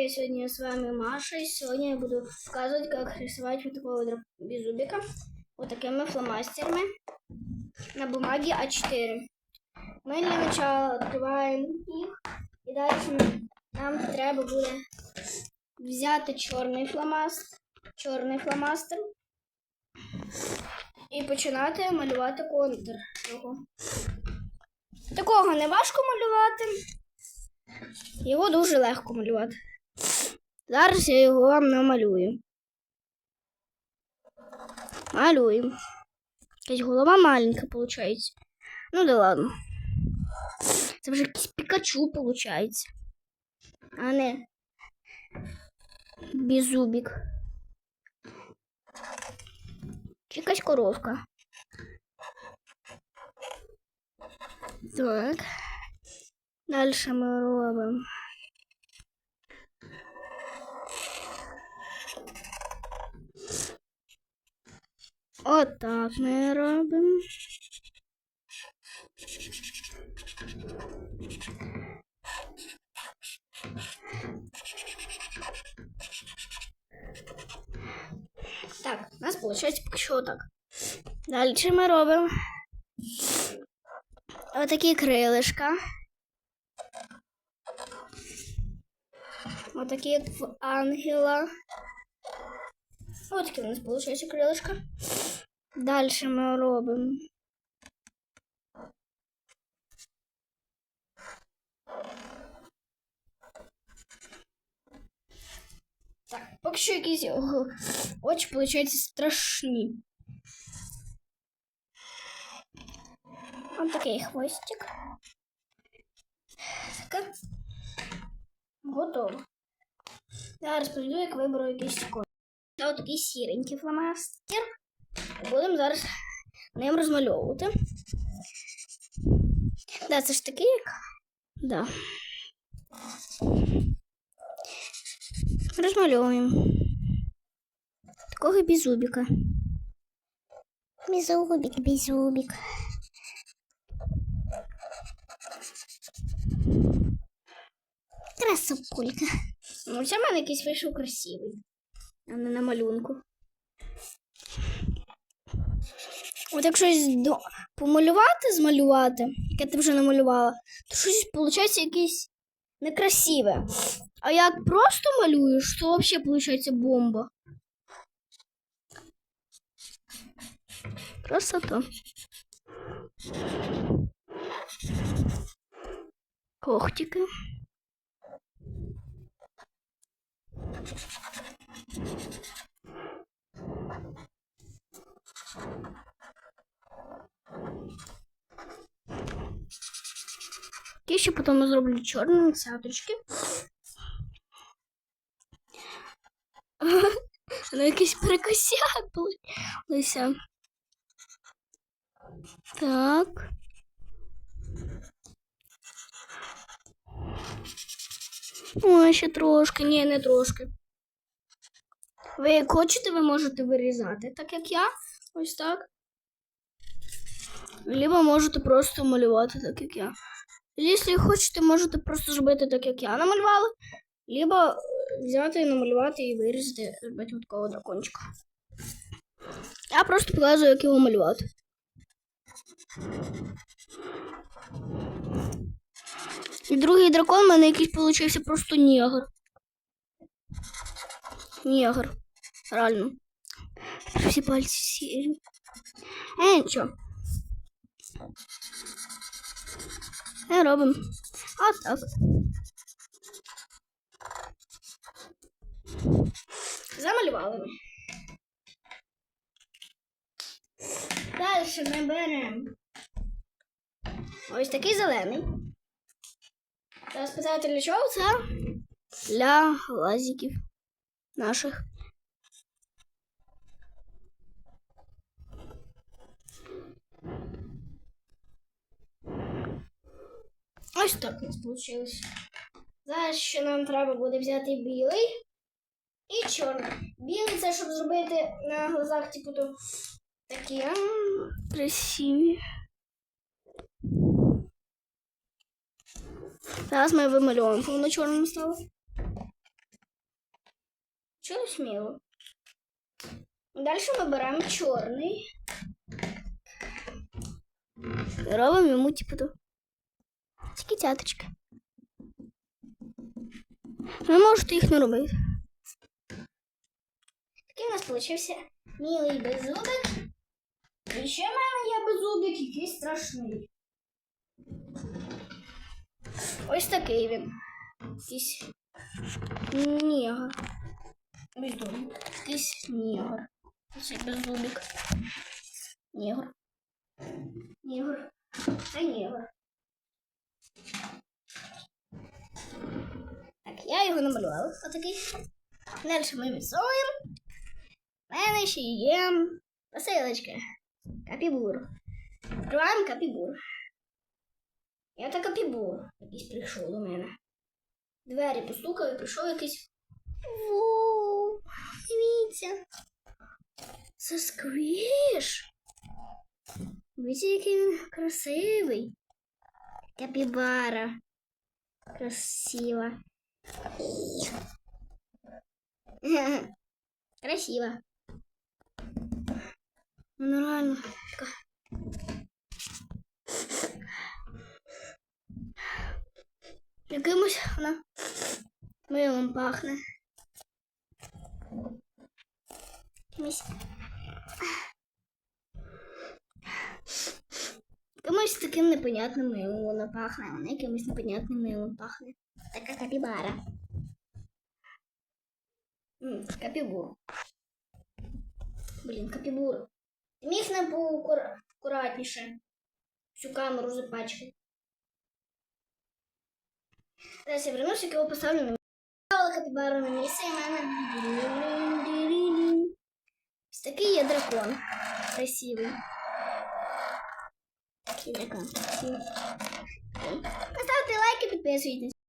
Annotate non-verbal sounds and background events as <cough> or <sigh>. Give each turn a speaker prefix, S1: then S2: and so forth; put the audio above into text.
S1: я сегодня с вами Маша, и сегодня я буду показывать, как рисовать вот такого дра- беззубика вот такими фломастерами на бумаге А4. Мы для начала открываем їх, і далі нам треба буде взяти чорний фломастер, чорний фломастер і починати малювати контур. його. Такого не важко малювати. Його дуже легко малювати. Зараз я його вам намалюю. Малюємо. Якась голова маленька, виходить. Ну да ладно. Це вже якийсь Пікачу, виходить. А не беззубик. Якась коровка. Так. Дальше ми робимо. Отак ми робимо. Так, у нас виходить поки що. Далі ми робимо отакі крилишка. Отакі, як в ангела. Ось такі у нас виходить крилишка. Далі ми робимо. Так, поки що якісь о, очі, виходить, страшні. Ось такий хвостик. Так. Готово. Зараз прийду, як виберу якийсь колір. Ось такий сіренький фломастер. Будемо зараз ним розмальовувати. Да, це ж такий як. Да. Розмальовуємо. Такого беззубика. Беззубик, беззубик. Красопулька. Ну, це в мене якийсь вийшов красивий, а не на малюнку. От як щось до... помалювати, змалювати, яке ти вже намалювала, то щось виходить якесь некрасиве. А як просто малюєш, то взагалі виходить бомба. Красота. Когтики. Я ще потім зроблю чорні цяточки. <laughs> Воно якийсь перекосяк Лися. Так. Ой, ще трошки, ні, не трошки. Ви як хочете, ви можете вирізати, так як я. Ось так. Либо можете просто малювати, так як я. Якщо хочете, можете просто зробити так, як я намалювала. Либо е, взяти, намалювати і вирізати, зробити такого дракончика. Я просто показую, як його малювати. І другий дракон в мене якийсь получився просто негр. Негр. Реально. Всі пальці сірі. Е, нічого. Е, робимо. А так. Замалювали ми. Далі ми беремо ось такий зелений. Та спитати для чого це? Для глазиків наших. Ось так у нас вийшло. Зараз ще нам треба буде взяти білий і чорний. Білий це щоб зробити на глазах, типу, то такі м, красиві. Зараз ми вимальовуємо, воно чорним стало. Получилось мило. Дальше ми беремо чорний. Робимо йому типу то. Тільки цяточки. Ви можете їх не робити. Такий у нас получився милий беззубик. І ще в мене є беззубик, який страшний. Ось такий він. Якийсь негр. Беззубик. Якийсь негр. Ось беззубик. Негр. Негр. Це негр. Так, я його намалювала. Отакий. Далі ми відсовуємо. У мене ще є посилочка. Капібур. Відкриваємо капібур. Я та капібур. Якийсь прийшов до мене. Двері постукав і прийшов якийсь. Воу, дивіться. Це сквіш. Дивіться, який він красивий. Капібара. Красиво. <laughs> Красиво. Ну, реально. така. Якимось вона милом пахне. Якимось. Якимось таким непонятним милом вона пахне, вона якимось непонятним милом пахне. Така капібара. М, Капібур. Блін, капібур. Ти міг не поакуратніше всю камеру запачкати. Зараз я вернусь, як його поставлю на Ставила капібару на місце і в мене. Ось такий є дракон. Красивий. Такий дракон. красивий. Поставте лайк і підписуйтесь.